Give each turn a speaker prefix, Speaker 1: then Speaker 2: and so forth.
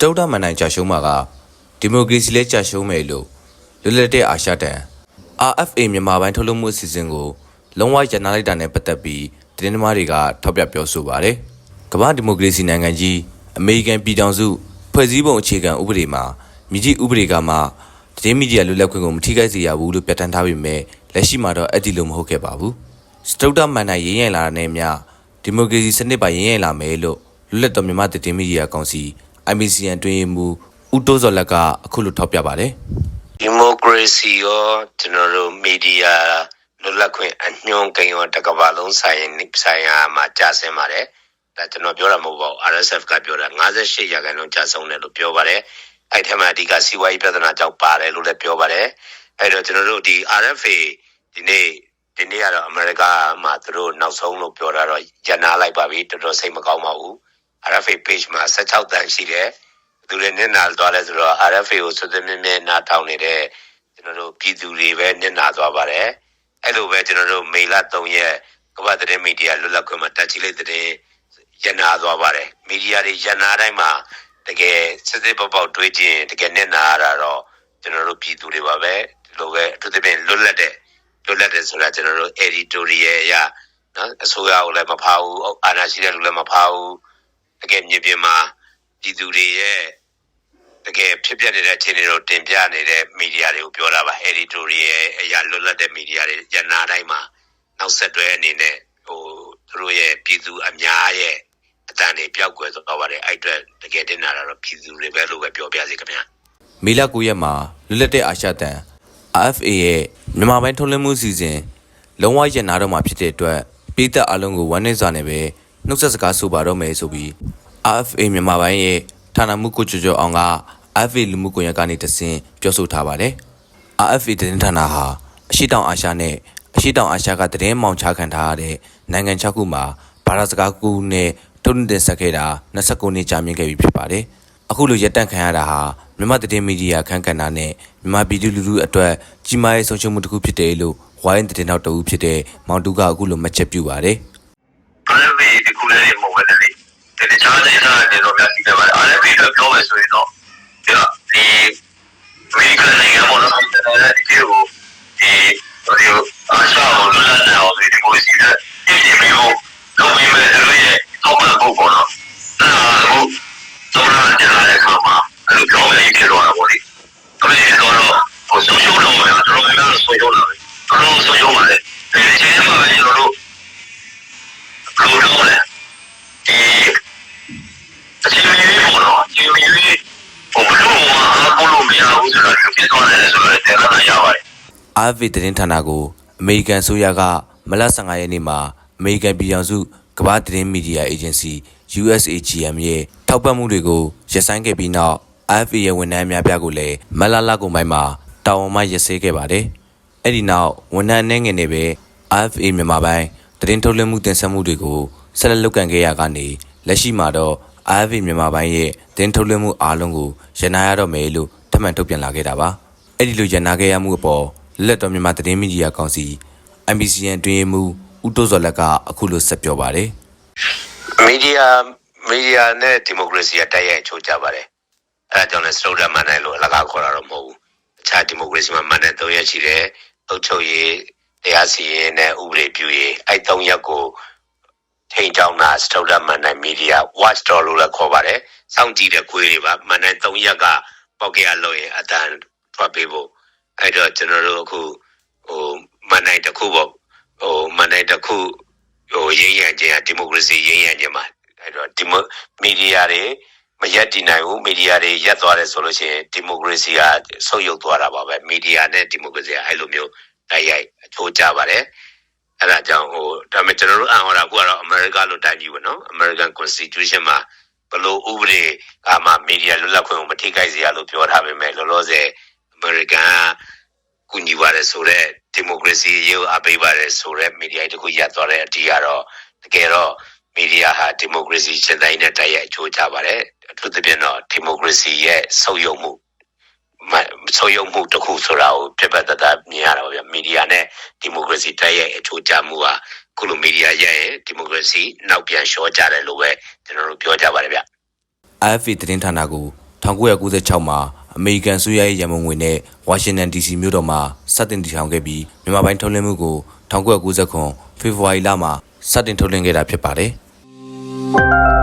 Speaker 1: တုဒ္ဓမန်နိုင်ကြာရှုံးမှာကဒီမိုကရေစီလဲကြာရှုံးမယ်လို့လွတ်လပ်တဲ့အာရှတန် RFA မြန်မာပိုင်းထုတ်လုပ်မှုအစီအစဉ်ကိုလုံးဝရန်နာလိုက်တာနဲ့ပတ်သက်ပြီးတင်းသမားတွေကထောက်ပြပြောဆိုပါတယ်။ကမ္ဘာဒီမိုကရေစီနိုင်ငံကြီးအမေရိကန်ပြည်ထောင်စုဖွဲ့စည်းပုံအခြေခံဥပဒေမှာမြကြီးဥပဒေကမှသတင်းမီဒီယာလွတ်လပ်ခွင့်ကိုမထိခိုက်စေရဘူးလို့ပြဋ္ဌာန်းထားပေမဲ့လက်ရှိမှာတော့အဲ့ဒီလိုမဟုတ်ခဲ့ပါဘူး။စတုဒ္ဓမန်နိုင်ရင်းရင်လာတဲ့မြဒီမိုကရေစီစနစ်ပါရင်းရင်လာမယ်လို့လွတ်လပ်တော်မြန်မာသတင်းမီဒီယာကောင်စီ IMCN တွင်မူဦးတိုးစော်လက်ကအခုလိုထောက်ပြပါတယ်။
Speaker 2: ဒီမိုကရေစီရောကျွန်တော်တို့မီဒီယာလွတ်လပ်ခွင့်အညွှန်းကိန်းရောတစ်ကမ္ဘာလုံးဆိုင်ရင်ဆိုင်ရာမှာကြာဆင်းပါတယ်ဒါကျွန်တော်ပြောတာမဟုတ်ပါဘူး RSF ကပြောတာ58ရာခိုင်နှုန်းကြာဆုံးတယ်လို့ပြောပါတယ်အဲ့ထက်မှအဓိကစီးပွားရေးပြဿနာကြောင့်ပါတယ်လို့လည်းပြောပါတယ်အဲ့တော့ကျွန်တော်တို့ဒီ RFA ဒီနေ့ဒီနေ့ကတော့အမေရိကမှာသူတို့နောက်ဆုံးလို့ပြောတာတော့ရန်နာလိုက်ပါပြီတော်တော်စိတ်မကောင်းပါဘူး RFA page မှာ16တန်းရှိတယ်သူလည်းနစ်နာသွားလဲဆိုတော့ RFA ကိုစွတ်စွတ်မြဲမြဲနားထောင်နေတဲ့ကျွန်တော်တို့ပြည်သူတွေပဲနစ်နာသွားပါတယ်အဲ့လိုပဲကျွန်တော်တို့မေလ3ရက်ကမ္ဘာသတင်းမီဒီယာလွတ်လပ်ခွင့်မှာတက်ချီလိုက်တဲ့ရန်နာသွားပါတယ်မီဒီယာတွေရန်နာတိုင်းမှာတကယ်စစ်စစ်ပေါက်ပေါက်တွေးကြည့်ရင်တကယ်နစ်နာရတာတော့ကျွန်တော်တို့ပြည်သူတွေပါပဲဒီလိုပဲအထူးသဖြင့်လွတ်လပ်တဲ့လွတ်လပ်တဲ့ဆိုတာကျွန်တော်တို့ editorial အရနော်အစိုးရကိုလည်းမဖားဘူးအာဏာရှိတဲ့လူလည်းမဖားဘူး တကယ်မြေပြင်မှာပြည်သူတွေရဲ့တကယ်ဖြစ်ပျက်နေတဲ့အခြေအနေကိုတင်ပြနေတဲ့မီဒီယာတွေကိုပြောတာပါ editorial အရာလွတ်လပ်တဲ့မီဒီယာတွေရန်နာတိုင်းမှာနောက်ဆက်တွဲအနေနဲ့ဟိုသူတို့ရဲ့ပြည်သူအများရဲ့အတန်တွေပျောက်ကွယ်သွားပါတယ်အဲ့အတွက်တကယ်တင်လာတာတော့ပြည်သူတွေပဲလို့ပဲပြောပြစီခင်ဗျာ
Speaker 1: မေလ9ရက်မှာလွတ်လပ်တဲ့အာရှတန် RFA ရဲ့မြန်မာပိုင်းထုတ်လွှင့်မှုစီစဉ်လုံးဝရန်နာတော့မှာဖြစ်တဲ့အတွက်ပြည်သက်အလုံးကိုဝမ်းနည်းစွာနဲ့ပဲ နှုတ်ဆက်စကားဆိုပါတော့မယ်ဆိုပြီး RFA မြန်မာပိုင်းရဲ့ဌာနမှုကိုကျော်ကျော်အောင်က RFA လူမှုကွန်ရက်ကနေတဆင့်ပြောဆိုထားပါတယ်။ RFA သတင်းဌာနဟာအရှိတောင်အာရှနဲ့အရှိတောင်အာရှကသတင်းမှောင်ချခံထားရတဲ့နိုင်ငံ6ခုမှာဘာသာစကားကူနဲ့ထုတ်လွှင့်တင်ဆက်ခဲ့တာ29နှစ်ကြာမြင့်ခဲ့ပြီဖြစ်ပါတယ်။အခုလိုရပ်တန့်ခံရတာဟာမြန်မာသတင်းမီဒီယာခန့်ကဏ္ဍနဲ့မြန်မာပြည်သူလူထုအတွက်ကြီးမားရေးဆုံးရှုံးမှုတစ်ခုဖြစ်တယ်လို့ဝိုင်းသတင်းတောက်တအူးဖြစ်တဲ့မောင်တူကအခုလိုမှတ်ချက်ပြုပါတယ်။
Speaker 3: RFA ဒီခုလေးမဟုတ်ဘူးလေဒီတခြားဒေသတွေတော့များရှိတယ်ပါ RFA တော့ပြောမယ်ဆိုရင်တော့ဒီဒီအမေရိကန်နိုင်ငံပေါ်တော့ဒီဒီ
Speaker 1: RV သတင်းဌာနကိုအမေရိကန်ဆိုရကမလ15ရက်နေ့မှာအမေရိကန်ပြည်ထောင်စုကမ္ဘာသတင်းမီဒီယာအေဂျင်စီ USAGM ရဲ့ထောက်ပံ့မှုတွေကိုရပ်ဆိုင်းခဲ့ပြီးနောက် RFA ရဲ့ဝန်ထမ်းအများပြားကိုလည်းမလလကုန်ပိုင်းမှာတာဝန်မှရပ်စဲခဲ့ပါတယ်။အဲ့ဒီနောက်ဝန်ထမ်းအနေငယ်နဲ့ပဲ RFA မြန်မာပိုင်းသတင်းထုတ်လွှင့်မှုတင်ဆက်မှုတွေကိုဆက်လက်လုပ်ကင်ခဲ့ရကနေလက်ရှိမှာတော့ RFA မြန်မာပိုင်းရဲ့သတင်းထုတ်လွှင့်မှုအားလုံးကိုရန်နာရတော့မယ်လို့ထပ်မံထုတ်ပြန်လာခဲ့တာပါ။အဲ့ဒီလိုရန်နာခဲ့ရမှုအပေါ် လက်တော်မြန်မာသတင်းမီဒီယာကောင်စီ MBCN တွင်မှုဦးတိုးစော်လက်ကအခုလိုဆက်ပြောပါတယ်
Speaker 2: မီဒီယာမီဒီယာနဲ့ဒီမိုကရေစီကတိုက်ရိုက်ချိုးကြပါတယ်အဲဒါကြောင့်လည်းစတုဒ္ဓမန်နိုင်လို့အလကားခေါ်တာတော့မဟုတ်ဘူးအခြားဒီမိုကရေစီမှာမန်တဲ့၃ရက်ရှိတယ်အုပ်ချုပ်ရေးတရားစီရင်နဲ့ဥပဒေပြုရေးအဲ၃ရက်ကိုထိန်ချောင်းတာစတုဒ္ဓမန်နိုင်မီဒီယာ watch door လို့လည်းခေါ်ပါတယ်စောင့်ကြည့်တဲ့ခွေးတွေပါမန်တဲ့၃ရက်ကပေါက်ကရလို့ရင်အတန်ထွက်ပေးဖို့ အဲတော့ကျွန်တော်တို့အခုဟိုမန်နိုင်တစ်ခုပေါ့ဟိုမန်နိုင်တစ်ခုဟိုရင်းရံခြင်းကဒီမိုကရေစီရင်းရံခြင်းမှာအဲ့တော့ဒီမိုမီဒီယာတွေမရက်တည်နိုင်ဘူးမီဒီယာတွေရက်သွားတယ်ဆိုလို့ရှိရင်ဒီမိုကရေစီကဆုတ်ယုတ်သွားတာပါပဲမီဒီယာနဲ့ဒီမိုကရေစီကအဲ့လိုမျိုးတိုက်ရိုက်အချိုးကျပါတယ်အဲ့ဒါကြောင့်ဟိုဒါပေမဲ့ကျွန်တော်တို့အံ့ဩတာအခုကတော့အမေရိကလိုတိုင်းပြည်ပေါ့နော် American Constitution မှာဘလို့ဥပဒေကမှမီဒီယာလွတ်လပ်ခွင့်ကိုမထိခိုက်စေရလို့ပြောထားပေမဲ့လောလောဆယ် အမေရိကန်ကကူညီပါတယ်ဆိုတော့ဒီမိုကရေစီရေးကိုအပိပါတယ်ဆိုတော့မီဒီယာတခုရပ်သွားတဲ့အတီးကတော့တကယ်တော့မီဒီယာဟာဒီမိုကရေစီစံတိုင်းနဲ့တိုက်ရိုက်အကျိုးကြပါတယ်အထူးသဖြင့်တော့ဒီမိုကရေစီရဲ့ဆုပ်ယုပ်မှုမဆုပ်ယုပ်မှုတစ်ခုဆိုတာကိုပြပတ်သက်တာမြင်ရတာပါဗျမီဒီယာနဲ့ဒီမိုကရေစီတိုက်ရိုက်အကျိုးကြမှုဟာခုလိုမီဒီယာရဲ့ဒီမိုကရေစီနောက်ပြန်လျှော့ကြတယ်လို့ပဲကျွန်တော်တို့ပြောကြပါတယ်ဗျ
Speaker 1: RFA သတင်းဌာနကို1996မှာ အမေရိကန်ဆိုရရဲ့ရန်ပုံငွေနဲ့ဝါရှင်တန် DC မြို့တော်မှာစတင်တည်ထောင်ခဲ့ပြီးမြန်မာပိုင်းထုတ်လွှင့်မှုကို1990ဖေဖော်ဝါရီလမှာစတင်ထုတ်လွှင့်ခဲ့တာဖြစ်ပါတယ်။